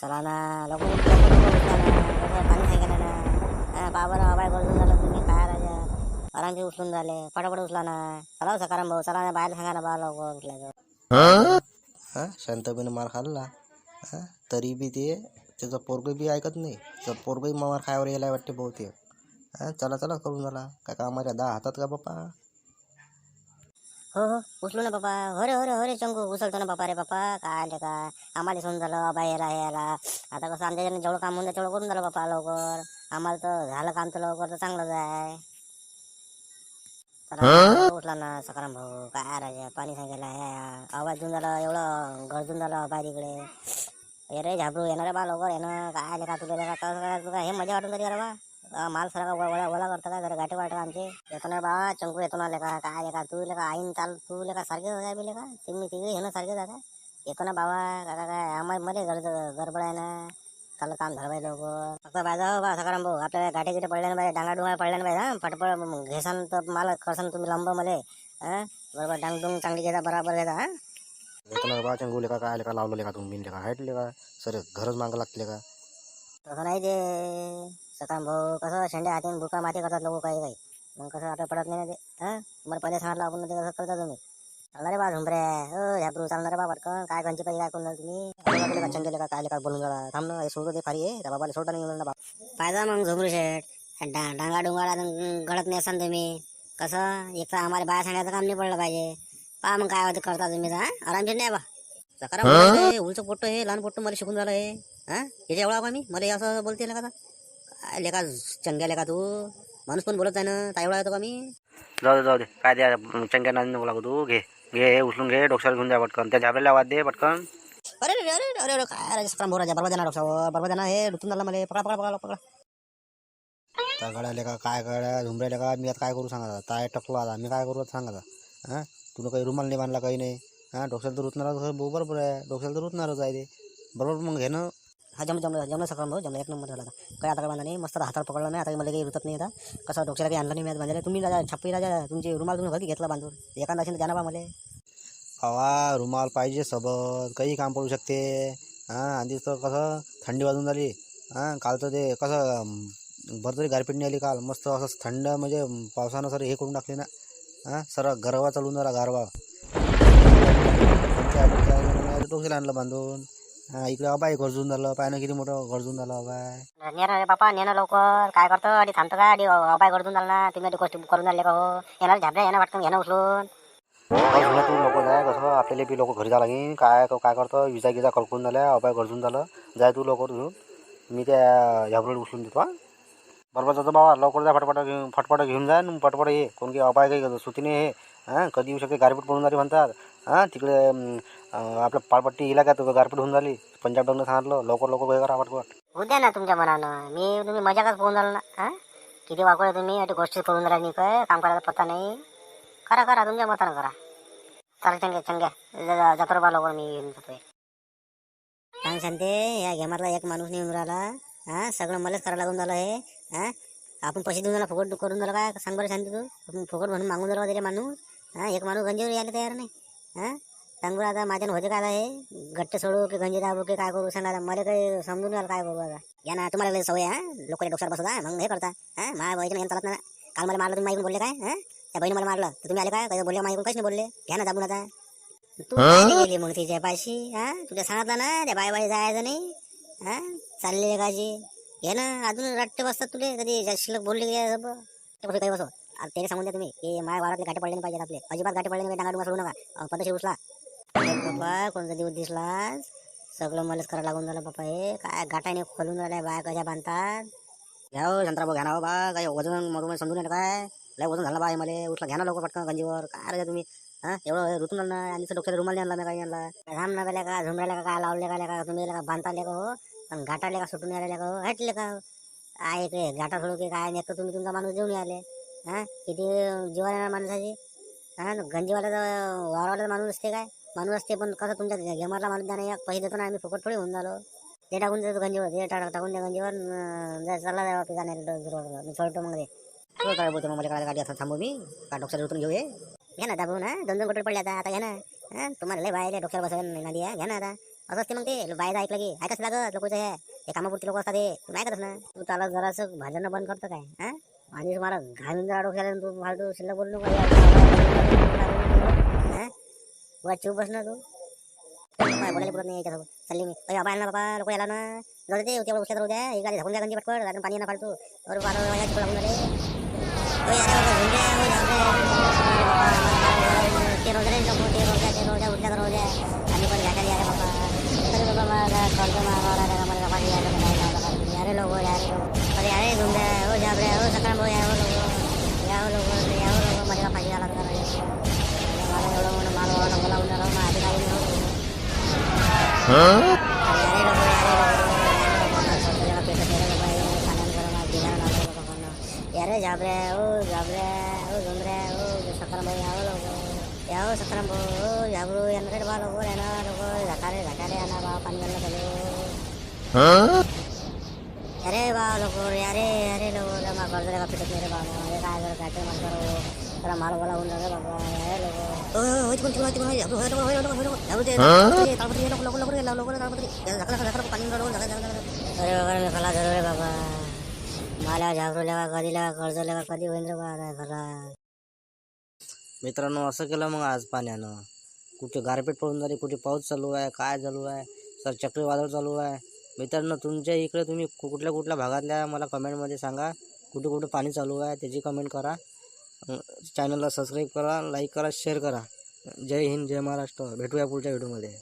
चला ना लवकर उठला ना, लवकर ना लवकर पाणी सांगितलं ना. बाबा बाय झालं तुम्ही काय राजा. आरामचे उचलून झाले फटाफट उचला ना. चला हो, सकाराम भाऊ चला ना बाहेर सांगा ना बा लवकर उठल्या हा? मार खाल्ला. तरी बी ते त्याचं पोरग बी ऐकत नाही. त्याचं पोरगही मार खायवर यायला वाटते बहुतेक. चला चला करून झाला. काय कामाच्या दहा हातात का बाप्पा? हो हो. उचलू ना बाबा. हो रे हो रे हो रे चंगू. उचलतो ना बापा रे बापा. काय आले का आम्हाला सोन झालं बाहेर आहे याला. आता कसं आमच्या जेवढं काम होतं तेवढं करून झालं बापा लवकर. आम्हाला तर झालं काम तर लवकर तर चांगलंच आहे. उठला ना सकाराम भाऊ. काय राजा पाणी सांगायला आहे आवाज देऊन झालं एवढं गरजून झालं बाहेर इकडे. ये रे झाबरू येणार बा लवकर येणं. काय आले का तुला हे मजा वाटून तरी रे बा? माल सरा वळा वळा करता का जरा गाठी वाटत आमचे. येतो ना बा चंकू येतो ना लेका. काय लेका तू लेका आईन चाल तू लेका सारखे काय बिले लेका? तुम्ही तिघे येणं सारखे जाता. येतो ना बाबा काका काय आम्हाला मध्ये गरज गडबड आहे ना. चाललं काम झालं पाहिजे लवकर. फक्त बाजा हो बा सकाराम भाऊ. आपल्याला गाठी गिटे पडल्या पाहिजे. डांगा डुंगा पडल्या पाहिजे हा. फटफट घेसान तर मला करसान तुम्ही लंब मले हा. बरोबर डांग चांगली घेता बराबर घेता हा. येतो ना बा चंगूले का काय का लावलं का तुम्ही लेका. का लेका. सर घरच मागं लागते का तसं नाही ते. सकाळ भाऊ कसं शेंड्या हातीन भुका माती करतात लोक काही काही. मग कसं आता पडत नाही ना ते. हां? मला पहिले सांगितलं आपण ते कसं करता तुम्ही. चालणार रे बा झुंबऱ्या हो ह्याप्रू चालणार रे बा पटकन. काय कंची पाहिजे काय कोण तुम्ही? का चंगेले का काय का बोलून जरा थांब ना सोडतो ते फारी आहे त्या बाबाला सोडता नाही येऊन बा पाहिजे मग झुमरू शेठ. डा डांगा डोंगाळा गडत नाही असाल तुम्ही. कसं? एक तर आम्हाला बाया सांगायचं काम नाही पडलं पाहिजे. पहा मग काय करता तुम्ही आरामशीर नाही बा. सकाराम उलचं पोट्ट हे लहान पोट्ट मला शिकून झालं हे. हा? याच्या एवढा का मी? मला असं बोलते ना का काय लेका चंग्या लेका तू? माणूस पण बोलत आहे ना. काय एवढा येतो का मी? जाऊ दे जाऊ दे. काय द्या चंग्या नांदी नको लागू तू घे. घे हे उचलून घे. डोक्याला घेऊन जा पटकन. त्या झाबऱ्याला आवाज दे पटकन. अरे अरे अरे अरे अरे काय राजा सकाराम बोराजा बरोबर देणार डोक्यावर? बरोबर देणार हे ऋतून झालं मला. पकडा पकडा पकडा पकडा. त्या गड्याले का काय गड्या झुंबऱ्याले का मी आता काय करू सांगा ताय टकलो आता. मी काय करू सांगा हां? तुला काही रुमाल नाही बांधला काही नाही. हां? डोक्याला तर रुतणारच बरोबर आहे. डोक्याला तर रुतणारच आहे ते. बरोबर मग घे ना. हा जम जमलं जमलं सकाळ भाऊ जमलं एक नंबर झाला काय आता काय बांधा नाही मस्त हातावर पकडला नाही आता मला काही रुतत नाही आता. कसं डोक्याला काही आणलं नाही मी बांधायला. तुम्ही राजा छप्पी राजा तुमची रुमाल तुम्ही घरी घेतला बांधून. एखादा असेल जाणार बा मला. हवा रुमाल पाहिजे सोबत काही काम पडू शकते. हां आणि तर कसं थंडी वाजून झाली. हां तर ते कसं अं, बरं तरी गारपीट नाही आली काल. मस्त असं थंड म्हणजे पावसानं सर हे करून टाकले ना. हां सर गरवा चालून झाला गारवा. डोक्याला आणलं बांधून. हां इकडे अबाय गरजून झालं. पायनं किती मोठं गरजून झालं अबाय नेणार रे बापा नेणं लवकर. काय करतो? आणि थांबतो का? आणि अपाय करतून झाला ना तुम्ही गोष्टी करून झाले का हो? येणार झापड्या येणार वाटतं घेणं उचलून. जुनं तू लोक जाय कसं? आपल्याला बी लोक घरी जा लागेल. काय काय करतं? विजा गिजा कळकून झाल्या. अपाय गरजून झालं. जाय तू लवकर घेऊन. मी त्या ह्याबरोबर उचलून देतो हां. बरोबर जातो बाबा. लवकर जा फटफट घेऊन फटफट घेऊन जा. पटपट ये. कोण काही अपाय काही सुतीने हे हां कधी येऊ शकते? गारपीट पडून झाली म्हणतात. हां तिकडे अं, अं, आपलं पाळपट्टी इलाक्यात गारपीट होऊन झाली. पंजाब डंगनं सांगितलं लवकर लवकर हे करा फटफट उद्या ना तुमच्या मनानं. मी तुम्ही मजाकच पोहून झालं ना हा? किती वाकवले तुम्ही अटी गोष्टी करून राहिली नाही काय काम करायचा पत्ता नाही. करा करा तुमच्या मतानं करा. चला चंग्या चंग्या जातो बा लवकर मी येऊन जातोय. सांग शांते या गेमारला एक माणूस नाही येऊन राहिला. हा सगळं मलाच करायला लागून झालं हे. हा? आपण पैसे देऊन झाला फुकट करून झालं काय? सांग बरं शांती तू. आपण फुकट म्हणून मागून झालं त्याचे माणूस. हा एक माणूस गंजीवर यायला तयार नाही. हा? सांग आता माझ्यानं होते काय हे? गट्टे सोडू की गंजी दाबू की काय करू? सांगा मला काही समजून घ्याल काय करू आता? या ना तुम्हाला लई सवय हा? लोक डोक्यावर बसवता मग हे करता हा? माझ्या बहिणी चालत ना? काल मला मारलं तुम्ही माईकून बोलले काय हा? त्या बहिणी मला मारलं तर तुम्ही आले काय? काही बोलले माईकून काहीच नाही बोलले. घ्या ना दाबून आता. तू नाही गेली मग तिच्या पाशी हा? तुला सांगितलं ना त्या बाय बाय जायचं नाही हा? चालले काची घे ना अजून रट्टे बसतात तुले कधी शिल्लक बोलले काही बसो. त्याला सांगून द्या तुम्ही की माझ्या वारातले गाठे पडले नाही पाहिजे आपले. अजिबात गाठी पडले नाही डांगा डुंगा सोडू नका. पद्धतशीर उचला. अरे कोणता दिवस दिसलास? सगळं मलाच करायला लागून झालं बाप्पा हे. काय गाठाने खोलून राहिल्या बाया कशा बांधतात? घ्या हो शंतराभाऊ घ्या ना हो बा. काय वजन मग समजून येणार काय? लय वजन झालं बाय मला. उठला घ्या ना लवकर पटकन गंजीवर. काय रे तुम्ही? हा? एवढं ऋतून ना आणि तर डोक्याला रुमाल नाही आणला मी काही आणला. राम ना गेल्या का? झुमरायला का? काय लावले का का? तुम्ही का? बांधताले का हो? पण घाटाले का? सुटून आले का हो? हटले का हो? आहे ते घाटा सोडू की काय? नाही तर तुम्ही तुमचा माणूस घेऊन आले हा? किती जीवाला माणसाची? हा? गंजीवाला वारवाला माणूस असते काय? माणूस असते पण कसं तुमच्या गेमरला माणूस द्या नाही पैसे देतो ना आम्ही फुकट थोडी होऊन झालो ते टाकून देतो गंजीवर ते टाक टाकून द्या गंजीवर चला जा चालला जावा मी सोडतो मग ते. हो, काय बोलतो मग मला काय गाडी असं थांबू मी. का डॉक्टर उतरून घेऊ ये घ्या ना दाबू ना दोन दोन कोटी पडले आता आता घ्या ना. तुम्हाला लय बाहेर डॉक्टर बसायला नाही घ्या ना आता. असं असते मग ते बाहेर ऐकलं की ऐकाच लागत लोकचं हे. कामापुरती लोक असतात हे. तू नाही करत ना. तू त्याला जरासं भाजणं बंद करतं काय हा? आणि मला घालून जरा डोक्याला तू फालतू शिल्लक बोललो का चूप बस ना तू काय बोलायला पुरत नाही याच्यासोबत चालली मी अरे बाबा ना बाबा लोक याला ना जाऊ दे तेवढं उशीर राहू द्या एक गाडी झाकून द्या गंजी पटकड आणि पाणी ना फालतू अरे बाबा माझ्या लागून अरे ते रोज रे नको ते द्या ते उठल्या पण घ्या अरे बाबा अरे बाबा कर्ज नाही अरे लोक अरे लोक अरे घेऊन लोक या हो लोक या हो लोक माझ्या पाहिजे आला तर मला एवढं म्हणून मला वाला बोलावून राहून माझी काही नव्हतं अरे लोक यारे जाबरे ओ जाबरे ओ जुमरे ओ सकरम भाई मा कर्ज का पिटत नाही रे बाबा अरे काय कर काय मत करो जरा माल बोला होऊन रे बाबा अरे लोक ओ होय तिकडून तिकडून तिकडून होय होय होय होय होय होय ते तालपत्री लोक लोक लोक लोक तालपत्री झकला झकला पाणी घालून झकला झकला अरे बाबा मी खला धरू रे बाबा मला झाबरू लेवा कधी लेवा कर्ज लेवा कधी होईन रे बा रे खला मित्रांनो असं केलं मग आज पाण्यानं कुठे गारपीट पडून झाली कुठे पाऊस चालू आहे काय चालू आहे सर चक्रीवादळ चालू आहे मित्रांनो तुमच्या इकडे तुम्ही कुठल्या कुठल्या भागातल्या मला कमेंटमध्ये सांगा कुठे कुठे पाणी चालू आहे त्याची कमेंट करा. चॅनलला सबस्क्राईब करा लाईक करा शेअर करा. जय हिंद जय महाराष्ट्र. भेटूया पुढच्या व्हिडिओमध्ये